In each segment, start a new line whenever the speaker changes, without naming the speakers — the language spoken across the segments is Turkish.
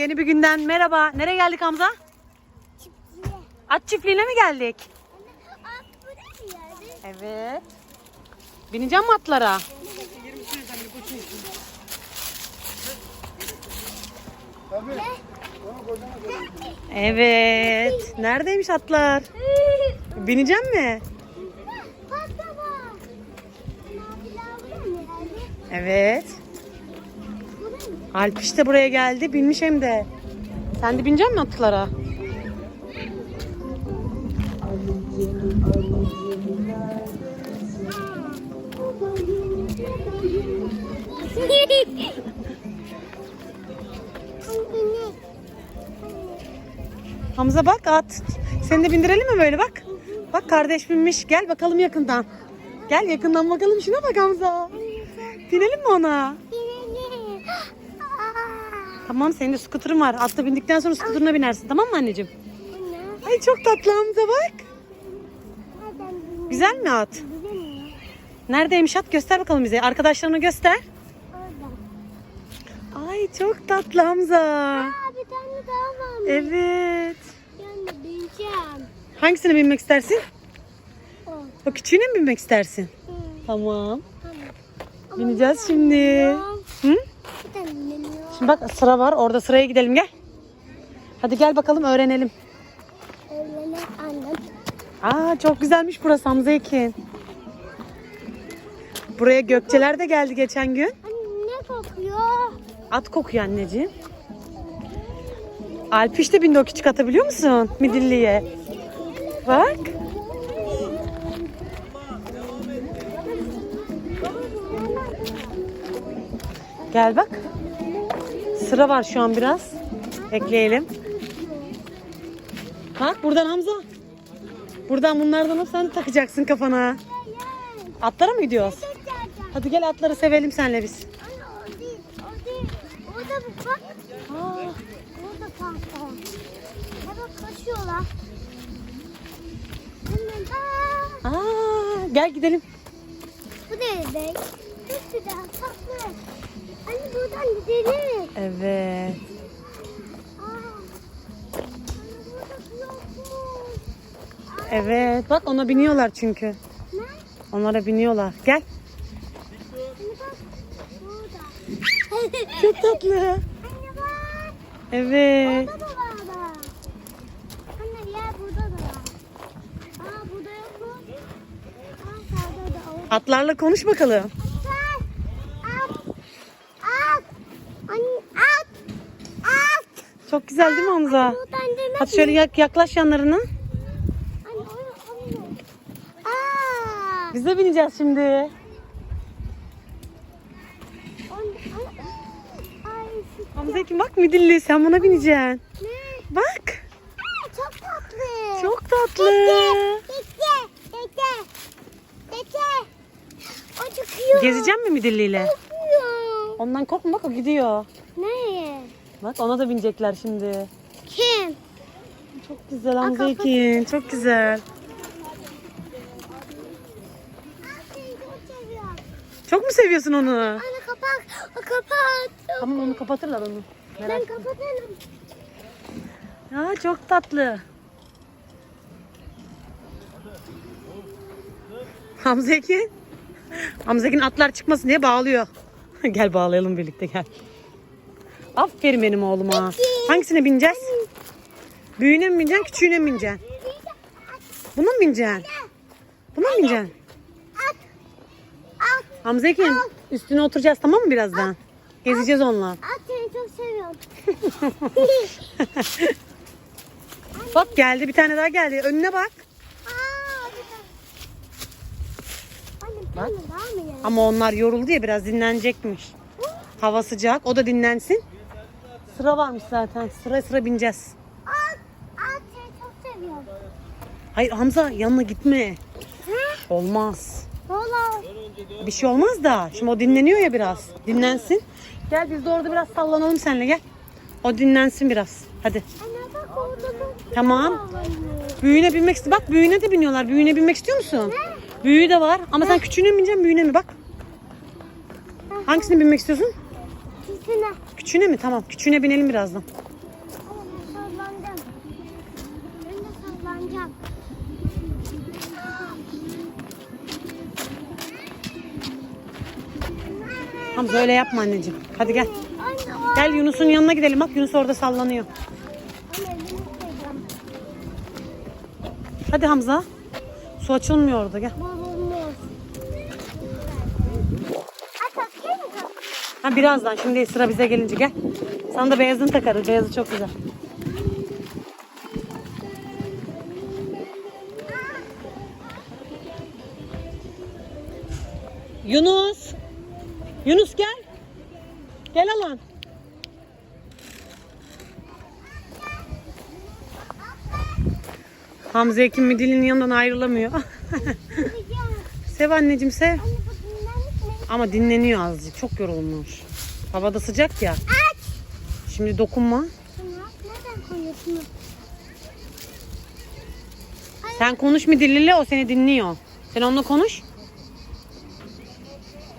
Yeni bir günden merhaba. Nereye geldik Hamza?
Çiftliğe.
At çiftliğine mi geldik? Evet. Bineceğim mi atlara? Evet. Neredeymiş atlar? Bineceğim mi? Evet.
Bu ne?
Alp işte buraya geldi. Binmiş hem de. Sen de binecek misin atlara? Hamza bak at. Seni de bindirelim mi böyle bak. Bak kardeş binmiş. Gel bakalım yakından. Gel yakından bakalım. Şuna bak Hamza. Binelim mi ona? Tamam senin de skuterın var. Atla bindikten sonra skuterına binersin. Tamam mı anneciğim? Ay çok tatlı Hamza bak. Güzel mi at? Neredeymiş at? Göster bakalım bize. Arkadaşlarına göster. Ay çok tatlı Hamza.
Aa, bir tane daha var mı?
Evet.
Ben de bineceğim.
Hangisine binmek istersin?
O.
O küçüğüne mi binmek istersin?
Hı,
Tamam.
tamam. Ama
Bineceğiz şimdi. Hı?
Bilmiyorum.
Şimdi bak sıra var. Orada sıraya gidelim gel. Hadi gel bakalım öğrenelim.
Annem.
Aa çok güzelmiş burası Hamza Ekin. Buraya Gökçeler de geldi geçen gün.
Anne ne kokuyor?
At kokuyor anneciğim. Alpiş de bindi o küçük musun? Midilliye. Bak. Gel bak. Sıra var şu an biraz. Ekleyelim. Bak buradan Hamza. Buradan bunlardan hep sen de takacaksın kafana. Atlara mı gidiyoruz? Hadi gel atları sevelim senle biz.
Bir.
Aa, gel gidelim.
bu ne bebek? Çok güzel, tatlı. Anne buradan gidelim.
Evet. Evet. Bak ona biniyorlar çünkü.
Ne?
Onlara biniyorlar. Gel. Çok tatlı.
Anne bak.
Evet.
Burada da var bak. Anne yer burada da var. Aa burada yok mu? Aa sağda da o.
Atlarla konuş bakalım.
Sen at. At. Anne at. At.
Çok güzel değil mi Hamza? Hadi şöyle yak- yaklaş yanlarına. Biz de bineceğiz şimdi. Hamza kim bak midilli sen buna bineceksin.
ne?
Bak.
Çok tatlı.
Çok tatlı.
Bekle. Bekle. Bekle. O çıkıyor.
Gezeceğim mi midilliyle? Ondan korkma bak o gidiyor.
Nereye?
Bak ona da binecekler şimdi.
Kim?
Çok güzel. Ekin. Çok güzel.
Çok
mu seviyorsun onu?
Anne kapat. Kapat.
Tamam onu kapatırlar onu.
Ben
Merak
kapatalım.
Ya çok tatlı. Hamza Ekin. Hamza Ekin atlar çıkmasın diye bağlıyor. gel bağlayalım birlikte gel. Aferin benim oğluma. Hangisine bineceğiz? Büyüğüne mi bineceksin, küçüğüne mi bineceksin? Buna mı bineceksin? Buna mı bineceksin?
At. At.
Hamza Ekin üstüne oturacağız tamam mı birazdan? Gezeceğiz onunla.
At seni çok seviyorum.
Bak geldi bir tane daha geldi. Önüne bak.
Yani?
Ama onlar yoruldu ya biraz dinlenecekmiş. Hava sıcak o da dinlensin. Sıra varmış zaten. Sıra sıra bineceğiz.
At seni çok seviyorum.
Hayır Hamza yanına gitme.
He?
Olmaz.
Valla.
Bir şey olmaz da. Şimdi o dinleniyor ya biraz. Dinlensin. Gel biz de orada biraz sallanalım seninle gel. O dinlensin biraz. Hadi.
Anne bak orada bak.
Tamam. Büyüğüne binmek istiyor. Bak büyüğüne de biniyorlar. Büyüğüne binmek istiyor musun? Büyüğü de var. Ama sen küçüğüne mi bineceksin büyüğüne mi? Bak. Hangisine binmek istiyorsun?
Küçüğüne.
Küçüğüne mi? Tamam. Küçüğüne binelim birazdan.
Ama ben sallanacağım. Ben de sallanacağım.
Hamza öyle yapma anneciğim. Hadi gel.
Anne o.
Gel Yunus'un yanına gidelim. Bak Yunus orada sallanıyor.
Anne.
Hadi Hamza. Su açılmıyor orada gel. Ha birazdan şimdi sıra bize gelince gel. Sana da beyazını takarız. Beyazı çok güzel. Yunus. Yunus gel. Gel alan. Hamza Ekim Midil'in yanından ayrılamıyor. sev anneciğim sev.
Anne?
Ama dinleniyor azıcık. Çok yorulmuş. Havada sıcak ya.
Aç.
Şimdi dokunma.
Neden koyuyorsunuz?
Sen konuş Midilli'yle o seni dinliyor. Sen onunla konuş.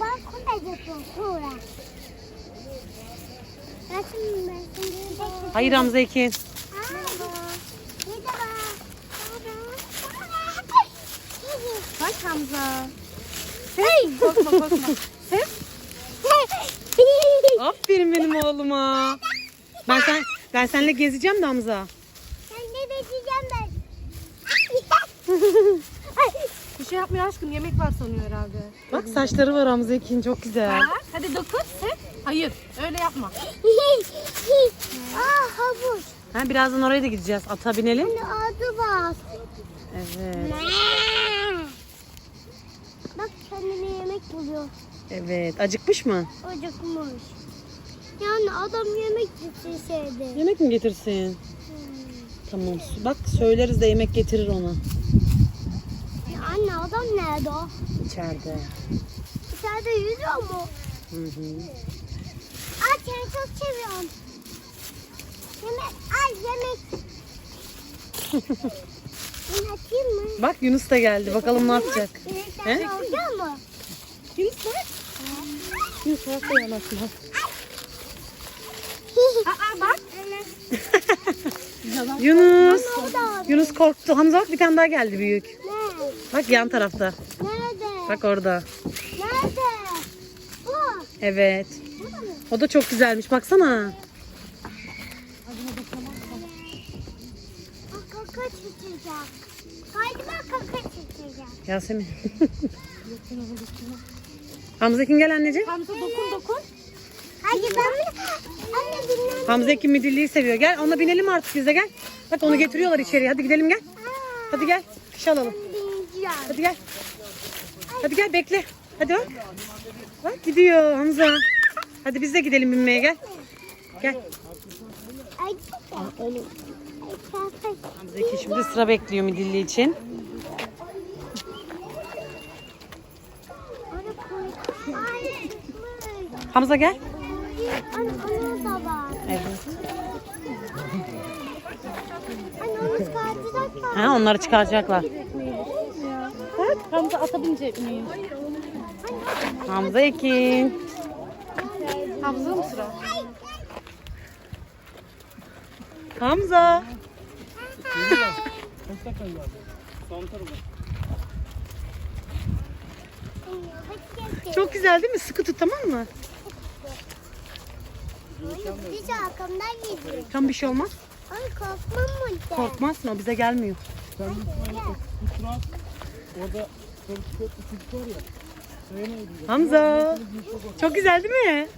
Ben koyacağım sonra.
Hayır Hamza Ekin.
Bak Hamza. Hey! Korkma korkma. Sev.
Aferin benim oğluma. Ben sen ben seninle gezeceğim de Hamza.
Sen ne bekleyeceğim ben?
Bir şey yapmıyor aşkım. Yemek var sanıyor herhalde.
Bak saçları var Hamza Ekin çok güzel.
Bak, hadi dokun. Sev. Hayır. Öyle yapma.
Aa havuç.
Ha, birazdan oraya da gideceğiz. Ata binelim.
Ne adı var?
Evet.
Bak kendine yemek buluyor.
Evet. Acıkmış mı?
Acıkmış. Yani adam yemek isteseydi.
Yemek mi getirsin? Tamam. Bak söyleriz de yemek getirir ona.
Ya anne adam nerede o?
İçeride.
İçeride yüzüyor mu?
Hı hı.
Aa seni çok seviyorum. Yemek, al yemek. Atayım mı?
Bak Yunus da geldi. Bakalım ne yapacak. He?
Olacak mı?
Yunus bak. Yunus bak da yanasın.
Aa bak.
Yunus. Yunus korktu. Hamza bak bir tane daha geldi büyük.
Ne?
Bak yan tarafta.
Nerede?
Bak orada.
Nerede? Bu.
Evet. O da çok güzelmiş. Baksana.
Çıkacak. Haydi bak kaka çıkacak.
Yasemin. Hamzekin gel anneciğim.
Hamza dokun dokun.
Haydi ben mi? Anne dinlen.
Hamzekin midilliyi seviyor. Gel ona binelim artık biz de gel. Bak onu getiriyorlar içeriye. Hadi gidelim gel. Hadi gel. Fiş alalım.
Bineceğim.
Hadi gel. Hadi gel bekle. Hadi bak. Bak gidiyor Hamza. Hadi biz de gidelim binmeye gel. Gel.
Ay.
Oğlum. Hamzaki şimdi sıra bekliyor midilli için. Hamza gel.
Anne onun da var.
Evet. Ha, onları çıkaracaklar.
Bak Hamza ata binecek miyim?
Hamza Ekin.
Hamza mı sıra?
Hamza. Çok güzel değil mi? Sıkı tut tamam mı?
Biz arkamdan gidiyor.
Tam bir şey olmaz.
Ay korkmam mı de?
Korkmazsın o bize gelmiyor.
Gel.
Orada var ya. Gidiyor.
Hamza. Çok güzel değil mi?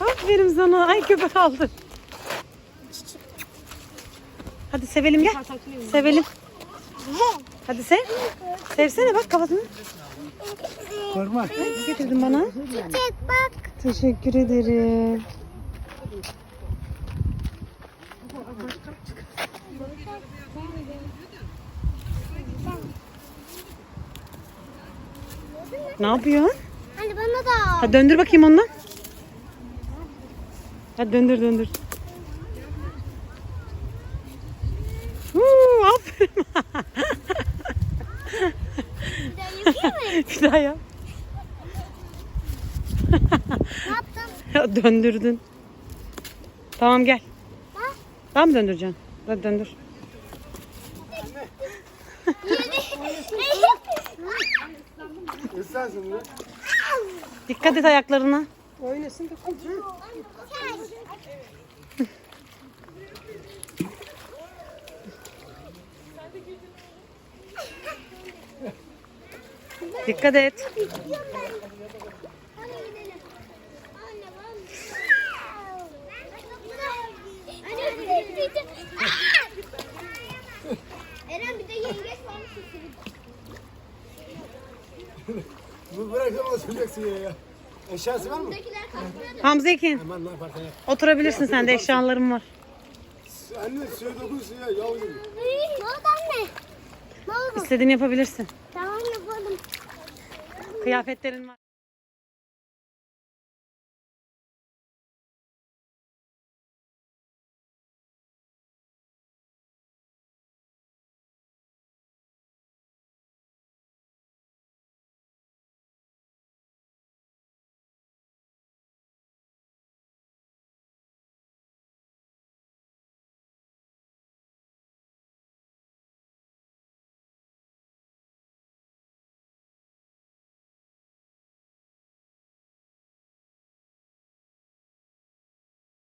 Aferin sana. Ay köpek aldı. Hadi sevelim gel. Sevelim. Hadi sev. Sevsene bak kafasını. Ne getirdin bana?
Çek bak.
Teşekkür ederim. Ne yapıyorsun?
Hani bana da.
Hadi döndür bakayım ondan. Hadi döndür döndür. Huu, aferin.
Bir daha mı?
Daha yap.
ne yaptın?
Ya Döndürdün. Tamam gel.
Bak.
Tamam döndüreceksin. Hadi döndür.
Islansın bunu.
Dikkat et ayaklarına. Dikkat et.
Hadi gidelim. Anne ben. Anne bir Eren bir de yengeç varmış.
Bu bırak ama süreceksin ya ya. Eşyası var mı?
Buradakiler kalkmıyor da.
Hamza Ekin.
Aman ne yaparsan yap.
Oturabilirsin sen de eşyalarım var.
Anne suya dokun suya yavrum.
Ne oldu anne? Ne oldu?
İstediğini yapabilirsin. Kıyafetlerin var.